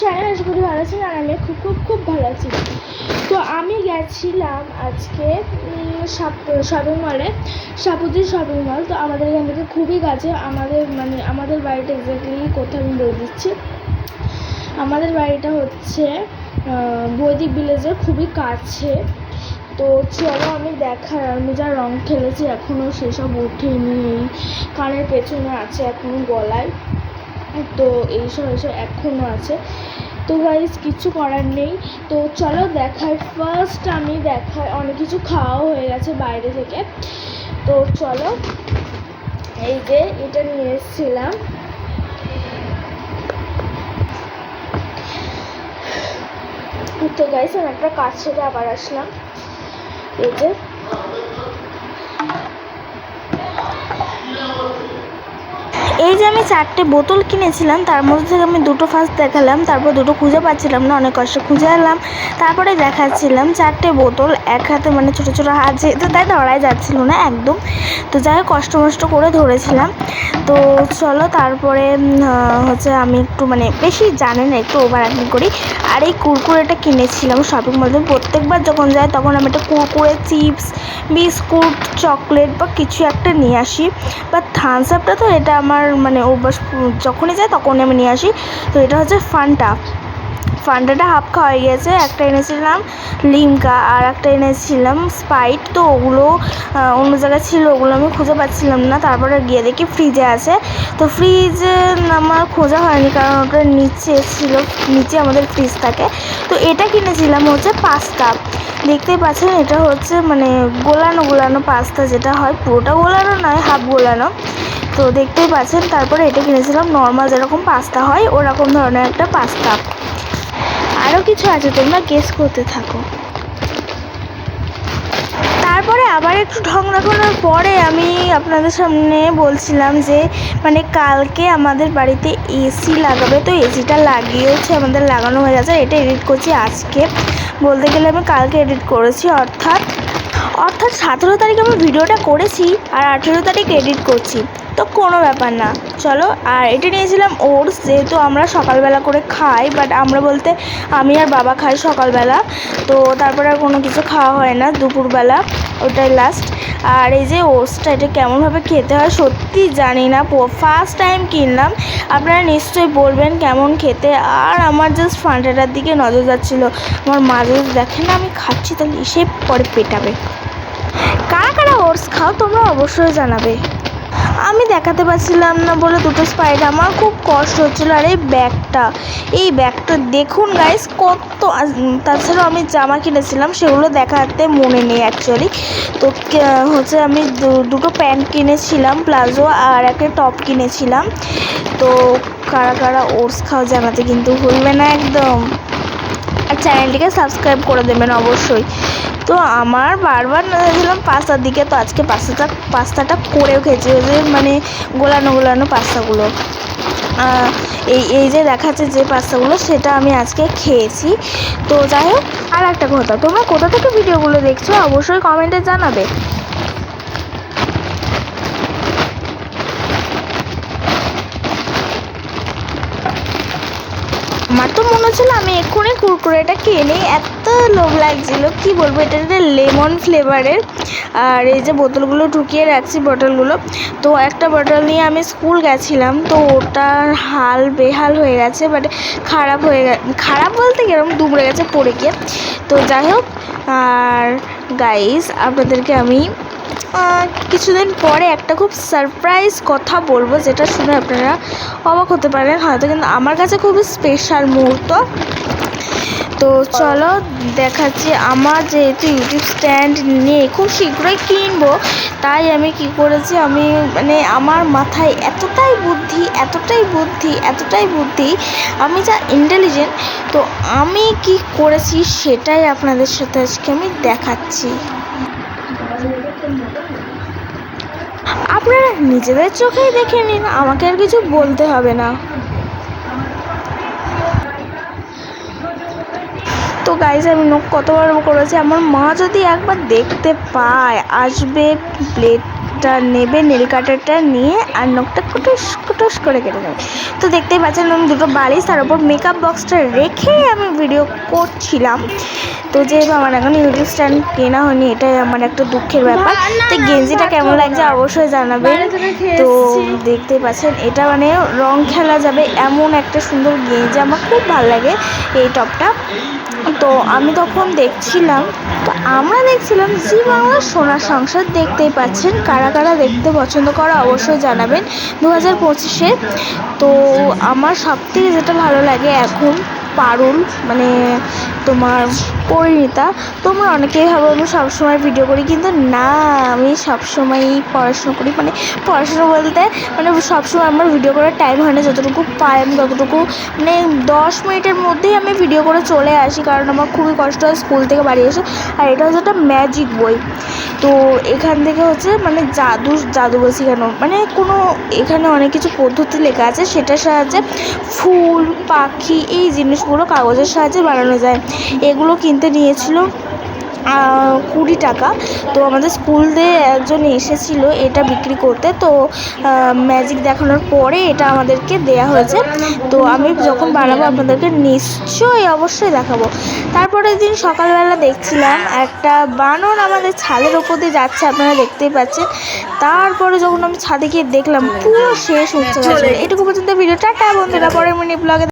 Channel আশা করি ভালো আছেন, আর আমি খুব খুব খুব ভালো আছি। তো আমি গেছিলাম আজকে শপিং মলে সাপুজি শপিং মল। তো আমাদের এখান থেকে খুবই কাছে, আমাদের মানে আমাদের বাড়িটা এক্স্যাক্টলি কোথায় আমি বলে দিচ্ছি। আমাদের বাড়িটা হচ্ছে বৈদিক ভিলেজের খুবই কাছে। তো চলো আমি দেখার আমি যা রং খেলেছি এখনও সেসব ওঠেনি কানের পেছনে আছে এখনও গলায়। তো এইসব এইসব এখনও আছে। তো গাইজ কিছু করার নেই। তো চলো দেখার ফার্স্ট আমি দেখার অনেক কিছু খাওয়াও হয়ে গেছে বাইরে থেকে। তো চলো, এই যে এটা নিয়ে এসেছিলাম। তো গাইস আমি একটা কাজ থেকে আবার আসলাম। এই যে এই যে আমি চারটে বোতল কিনেছিলাম, তার মধ্যে থেকে আমি দুটো ফার্স্ট দেখালাম, তারপর দুটো খুঁজে পাচ্ছিলাম না, অনেক কষ্ট খুঁজে এলাম, তারপরে দেখাচ্ছিলাম চারটে বোতল, এক হাতে মানে ছোটো ছোটো হাত যেহেতু তাই ধরাই যাচ্ছিল না একদম। তো যাই হোক, কষ্ট মষ্ট করে ধরেছিলাম। তো চলো তারপরে হচ্ছে আমি একটু মানে বেশি জানি না, একটু ওভার অ্যাক্টিং করি। আর এই কুরকুরেটা কিনেছিলাম শপিং মল থেকে প্রত্যেকবার যখন যাই, তখন আমি একটা কুরকুরে, চিপস, বিস্কুট, চকলেট বা কিছু একটা নিয়ে আসি। বা থামস আপটা তো এটা আমার মানে অভ্যাস যখনই যাই তখনই আমি নিয়ে আসি। তো এটা হচ্ছে ফান্টা ফান্টাটা হাফ খাওয়া হয়ে গেছে, একটা এনেছিলাম লিমকা আর একটা এনেছিলাম স্পাইট তো ওগুলো অন্য জায়গায় ছিল, ওগুলো আমি খুঁজে পাচ্ছিলাম না। তারপরে গিয়ে দেখি ফ্রিজে আছে। তো ফ্রিজে আমার খোঁজা হয়নি, কারণ ওটার নিচে ছিল, নিচে আমাদের ফ্রিজ থাকে। তো এটা কিনেছিলাম হচ্ছে পাস্তা। দেখতেই পাচ্ছেন, এটা হচ্ছে মানে গোলানো গোলানো পাস্তা যেটা হয়। পুরোটা গোলানো নয়, হাফ গোলানো। তো দেখতেই পাচ্ছেন, তারপরে এটা কিনেছিলাম। নর্মাল যেরকম পাস্তা হয়, ওরকম ধরনের একটা পাস্তা। আরও কিছু আছে, তোমরা গেস করতে থাকো। তারপরে আবার একটু ঢং দেখানোর পরে আমি আপনাদের সামনে বলছিলাম যে মানে কালকে আমাদের বাড়িতে এসি লাগাবে, তো এসিটা লাগিয়েওছে, আমাদের লাগানো হয়ে গেছে, এটা এডিট করছি আজকে। বলতে গেলে আমি কালকে এডিট করেছি, অর্থাৎ অর্থাৎ সতেরো তারিখ আমি ভিডিওটা করেছি, আর আঠেরো তারিখ এডিট করছি। তো কোনো ব্যাপার না। চলো, আর এটা নিয়েছিলাম ওটস, যেহেতু আমরা সকালবেলা করে খাই বাট আমরা বলতে আমি আর বাবা খাই সকালবেলা, তো তারপরে আর কোনো কিছু খাওয়া হয় না দুপুরবেলা, ওটাই লাস্ট আর এই যে ওটসটা, এটা কেমনভাবে খেতে হয় সত্যি জানি না ফার্স্ট টাইম কিনলাম। আপনারা নিশ্চয়ই বলবেন কেমন খেতে, আর আমার জাস্ট ফান্টাটার দিকে নজর যাচ্ছিল। আমার মা যদি দেখে না আমি খাচ্ছি, তাহলে এসে পরে পেটাবে। কারা কারা ওটস খাও, তোমরা অবশ্যই জানাবে। আমি দেখাতে পারছিলাম না বলে দুটো স্পাইড আমার খুব কষ্ট হচ্ছিল আর এই ব্যাগটা। এই ব্যাগটা দেখুন গাইস কত তাছাড়াও আমি জামা কিনেছিলাম, সেগুলো দেখাতে মনে নেই অ্যাকচুয়ালি তো হচ্ছে আমি দুটো প্যান্ট কিনেছিলাম, প্লাজো আর একটা টপ কিনেছিলাম। তো কারা কারা ওটস খাও জানাতে কিন্তু ভুলবে না একদম। আর চ্যানেলটিকে সাবস্ক্রাইব করে দেবেন অবশ্যই। তো আমার বারবার দিলাম পাস্তার দিকে, তো আজকে পাস্তাটা পাস্তাটা করেও খেয়েছি। ওই যে মানে গোলানো গোলানো পাস্তাগুলো। এই এই যে দেখাচ্ছে যে পাস্তাগুলো, সেটা আমি আজকে খেয়েছি। তো যাই হোক আর একটা কথা, তোমরা কোথা থেকে ভিডিওগুলো দেখছ, অবশ্যই কমেন্টে জানাবে। আমার তো মনে হচ্ছিল আমি এক্ষুনি কুরকুরেটা নিই। এত লোভ লাগছিল, কি বলব, এটা লেমন ফ্লেভারের আর এই যে বোতলগুলো ঢুকিয়ে রাখছি বটলগুলো তো একটা বটল নিয়ে আমি স্কুল গেছিলাম, তো ওটার হাল বেহাল হয়ে গেছে বাট খারাপ হয়ে গে খারাপ বলতে কীরকম দুবড়ে গেছে পড়ে গিয়ে। তো যাই হোক, আর গাইস আপনাদেরকে আমি কিছুদিন পরে একটা খুব সারপ্রাইজ কথা বলব, যেটা শুনে আপনারা অবাক হতে পারেন হয়তো, কিন্তু আমার কাছে খুবই স্পেশাল মুহূর্ত। তো চলো দেখাচ্ছি, আমার যেহেতু ইউটিউব স্ট্যান্ড নিয়ে খুব শীঘ্রই কিনবো। তাই আমি কি করেছি, আমি মানে আমার মাথায় এতটাই বুদ্ধি এতটাই বুদ্ধি এতটাই বুদ্ধি, আমি যা ইন্টেলিজেন্ট তো আমি কি করেছি সেটাই আপনাদের সাথে আজকে আমি দেখাচ্ছি আপনারা নিজেদের চোখেই দেখে নিন, আমাকে আর কিছু বলতে হবে না। তো গাইজ আমি নখ কতবার করেছি, আমার মা যদি একবার দেখতে পায়, আসবে প্লেট নখটা নেবে নীল কাটারটা নিয়ে আর নখটা কুটুস কুটুস করে কেটে নেবে। তো দেখতেই পাচ্ছেন আমি দুটো বালিশ তার উপর মেকআপ বক্সটা রেখে আমি ভিডিও করছিলাম। তো যেহেতু আমার এখন ইউটিউব স্ট্যান্ড কেনা হয়নি এটাই আমার একটা দুঃখের ব্যাপার। তো গেঞ্জিটা কেমন লাগছে অবশ্যই জানাবেন। তো এসেছি। দেখতে পাচ্ছেন এটা মানে রং খেলা যাবে এমন একটা সুন্দর গেঞ্জি আমার খুব ভালো লাগে এই টপটা। তো আমি তখন দেখছিলাম, তো আমরা দেখছিলাম জি বাংলা সোনার সংসার দেখতেই পাচ্ছেন, কারা কারা দেখতে পছন্দ করা অবশ্যই জানাবেন দু হাজার পঁচিশে। তো আমার সব থেকে যেটা ভালো লাগে এখন, পারুল মানে তোমার পরিণীতা তোমরা অনেকেই ভাবো আমি সবসময় ভিডিও করি, কিন্তু না, আমি সবসময়ই পড়াশুনো করি। মানে পড়াশুনো বলতে মানে সবসময় আমার ভিডিও করার টাইম হয় না, যতটুকু পাই আমি ততটুকু। মানে দশ মিনিটের মধ্যেই আমি ভিডিও করে চলে আসি, কারণ আমার খুবই কষ্ট হয় স্কুল থেকে বাড়ি এসে। আর এটা হচ্ছে একটা ম্যাজিক বই। তো এখান থেকে হচ্ছে মানে জাদু জাদু বলছি কেন? মানে কোনো এখানে অনেক কিছু পদ্ধতি লেখা আছে, সেটার সাহায্যে ফুল, পাখি, এই জিনিসগুলো কাগজের সাহায্যে বানানো যায়। এগুলো কিনতে নিয়েছিল কুড়ি টাকা। তো আমাদের স্কুল দিয়ে একজন এসেছিল এটা বিক্রি করতে। তো ম্যাজিক দেখানোর পরে এটা আমাদেরকে দেয়া হয়েছে। তো আমি যখন বানাবো আপনাদেরকে নিশ্চয়ই অবশ্যই দেখাবো। তারপরের দিন সকালবেলা দেখছিলাম একটা বানর আমাদের ছাদের ওপর দিয়ে যাচ্ছে আপনারা দেখতেই পাচ্ছেন। তারপরে যখন আমি ছাদে গিয়ে দেখলাম পুরো শেষ হচ্ছে এটুকু পর্যন্ত ভিডিও টাটা বন্ধুরা পরের মিনিট ব্লগে